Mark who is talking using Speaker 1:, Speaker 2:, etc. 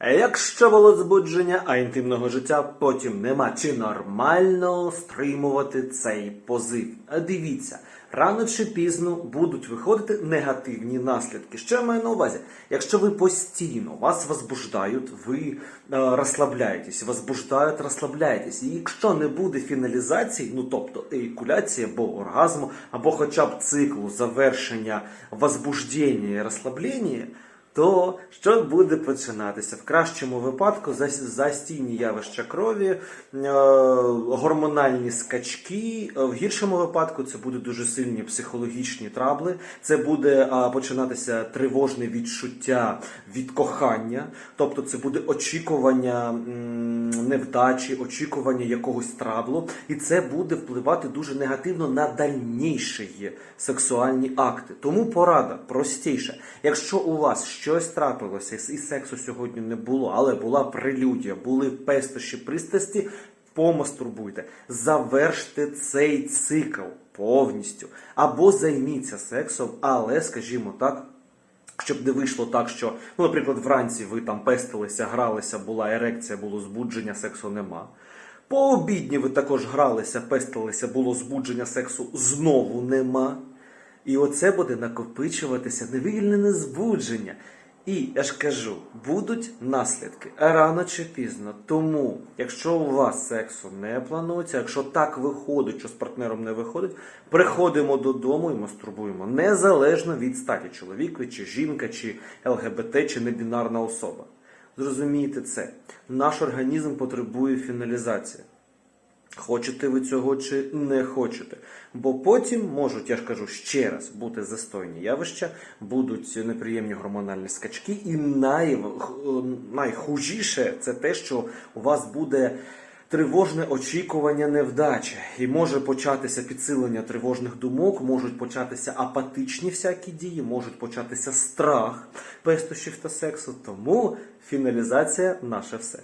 Speaker 1: Якщо було збудження, а інтимного життя потім нема, чи нормально стримувати цей позив? А Дивіться, рано чи пізно будуть виходити негативні наслідки. Що я маю на увазі? Якщо ви постійно вас возбуждають, ви е, розслабляєтесь, возбуждають, розслабляєтесь. І якщо не буде фіналізації, ну тобто еякуляції або оргазму, або хоча б циклу завершення возбуждення і розслаблення, то що буде починатися? В кращому випадку зас- застійні явища крові, е, гормональні скачки. Е, В гіршому випадку це будуть дуже сильні психологічні трабли. Це буде починатися тривожне відчуття від кохання, тобто це буде очікування невдачі, очікування якогось траблу, і це буде впливати дуже негативно на дальніші сексуальні акти. Тому порада простіша. Якщо у вас щось трапилося і сексу сьогодні не було, але була прелюдія, були пестощі, пристрасті, помастурбуйте, заверште цей цикл повністю або займіться сексом, але, скажімо так. Щоб не вийшло так, що, ну, наприклад, вранці ви там пестилися, гралися, була ерекція, було збудження, сексу нема. По обідні ви також гралися, пестилися, було збудження сексу, знову нема. І оце буде накопичуватися невільне збудження. І я ж кажу, будуть наслідки рано чи пізно. Тому, якщо у вас сексу не планується, якщо так виходить, що з партнером не виходить, приходимо додому і мастурбуємо незалежно від статі чоловік ви чи жінка, чи ЛГБТ, чи небінарна особа. Зрозумійте це. Наш організм потребує фіналізації. Хочете ви цього чи не хочете. Бо потім можуть, я ж кажу ще раз, бути застойні явища, будуть неприємні гормональні скачки, і най, найхужіше це те, що у вас буде тривожне очікування невдачі. І може початися підсилення тривожних думок, можуть початися апатичні всякі дії, можуть початися страх пестощів та сексу. Тому фіналізація наше все.